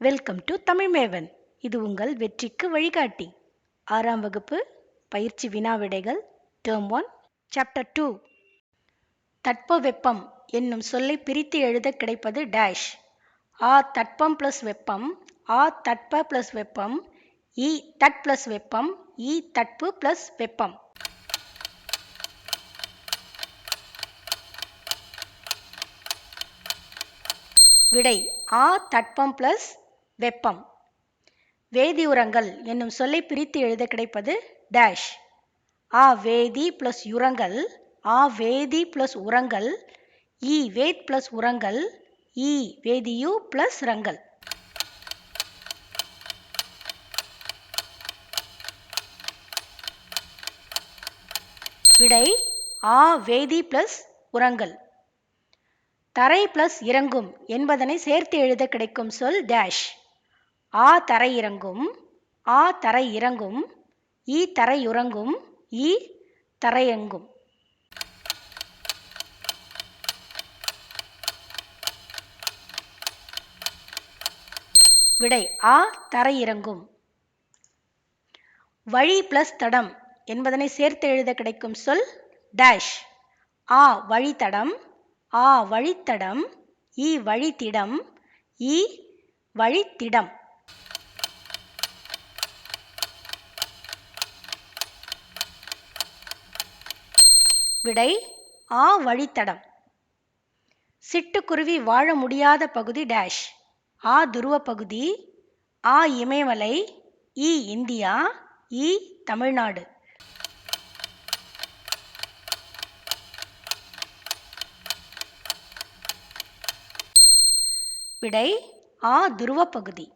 Welcome to தமிழ்மேவன். இது உங்கள் வெற்றிக்கு வழிகாட்டி. ஆறாம் வகுப்பு பயிற்சி வினாவிடைகள் டேர்ம் ஒன் சாப்டர் டூ தட்பவெப்பம் என்னும் சொல்லை பிரித்து எழுத கிடைப்பது டேஷ் ஆ தட்பம் பிளஸ் வெப்பம் ஆ தட்ப பிளஸ் வெப்பம் இ தட் பிளஸ் வெப்பம் இ தட்பு பிளஸ் வெப்பம். விடை ஆ தட்பம் பிளஸ் வெப்பம். வேதி உரங்கள் என்னும் சொல்லை பிரித்து எழுத கிடைப்பது டேஷ் ஆ வேதி பிளஸ் யுரங்கள் ஆ வேதி பிளஸ் உரங்கள் இ வேத் பிளஸ் உரங்கள் இ வேதியு பிளஸ் ரங்கள். விடை ஆ வேதி பிளஸ் உரங்கள். தரை பிளஸ் இறங்கும் என்பதனை சேர்த்து எழுத கிடைக்கும் சொல் டேஷ் ஆ தரையிறங்கும் ஆ தரை இறங்கும் ஈ தரையுறங்கும் ஈ தரையங்கும். விடை ஆ தரையிறங்கும். வழி பிளஸ் தடம் என்பதனை சேர்த்து எழுத கிடைக்கும் சொல் டேஷ் ஆ வழித்தடம் ஆ வழித்தடம் இ வழித்திடம் இ வழித்திடம். விடை ஆ வழித்தடம். சிட்டுக்குருவி வாழ முடியாத பகுதி டேஷ் ஆ துருவ பகுதி ஆ இமயமலை இ இந்தியா இ தமிழ்நாடு. விடை ஆ துருவ பகுதி.